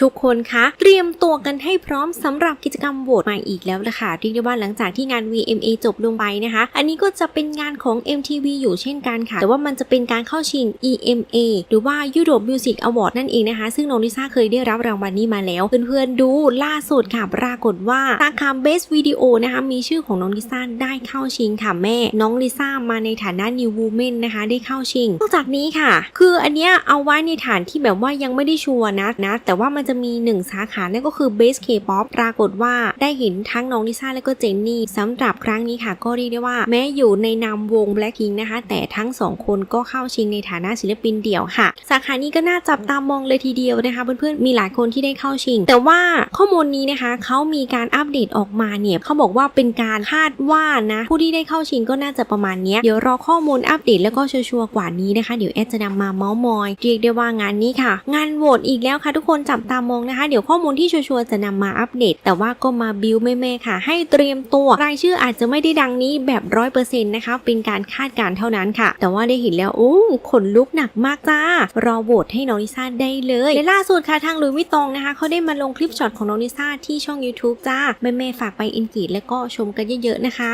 ทุกคนคะเตรียมตัวกันให้พร้อมสำหรับกิจกรรมโหวตใหม่อีกแล้วละค่ะเรียกได้ว่าหลังจากที่งาน VMA จบลงไปนะคะ อันนี้ก็จะเป็นงานของ MTV อยู่เช่นกันค่ะ แต่ว่ามันจะเป็นการเข้าชิง EMA หรือว่า Europe Music Award นั่นเองนะคะ ซึ่งน้องลิซ่าเคยได้รับรางวัลนี้มาแล้ว เพื่อนๆดูล่าสุดค่ะ ปรากฏว่าสาขา Best Video นะคะมีชื่อของน้องลิซ่าได้เข้าชิงค่ะแม่ น้องลิซ่ามาในฐานะ New Woman นะคะได้เข้าชิงนอกจากนี้ค่ะ คืออันเนี้ยเอาไว้ในฐานที่แบบว่ายังไม่ได้ชัวร์นะนะแต่ว่ามันจะมีหนึ่งสาขานั่นก็คือ Base K-pop ปรากฏว่าได้เห็นทั้งน้องลิซ่าและก็เจนนี่สำหรับครั้งนี้ค่ะ ก็เรียกได้ว่า แม้อยู่ในนามวง Blackpink นะคะ แต่ทั้งสองคนก็เข้าชิงในฐานะศิลปินเดี่ยวค่ะ สาขานี้ก็น่าจับตามองเลยทีเดียวนะคะ เพื่อนๆมีหลายคนที่ได้เข้าชิง แต่ว่าข้อมูลนี้นะคะเขามีการอัปเดตออกมาเนี่ยเขาบอกว่าเป็นการคาดว่านะผู้ที่ได้เข้าชิงก็น่าจะประมาณเนี้ยเดี๋ยวรอข้อมูลอัปเดตแล้วก็ชัวร์กว่านี้นะคะ เดี๋ยวแอดจะนำมาเมาส์มอยเรียกได้ว่างานนี้ค่ะ งานโหวตอีกแล้วค่ะทุกคนจับตามองนะคะ เดี๋ยวข้อมูลที่ชัวร์ๆจะนำมาอัปเดต แต่ว่าก็มาบิวแม่ๆค่ะ ให้เตรียมตัว รายชื่ออาจจะไม่ได้ดังนี้แบบร้อยเปอร์เซ็นต์นะคะ เป็นการคาดการณ์เท่านั้นค่ะ แต่ว่าได้เห็นแล้วโอ้ขนลุกหนักมากจ้ารอโหวตให้น้องลิซ่าได้เลยและล่าสุดค่ะทางลุยวิตองนะคะเขาได้มาลงคลิปช็อตของน้องลิซ่าที่ช่อง YouTube จ้าแม่ๆฝากไปอินกีดแล้วก็ชมกันเยอะๆนะคะ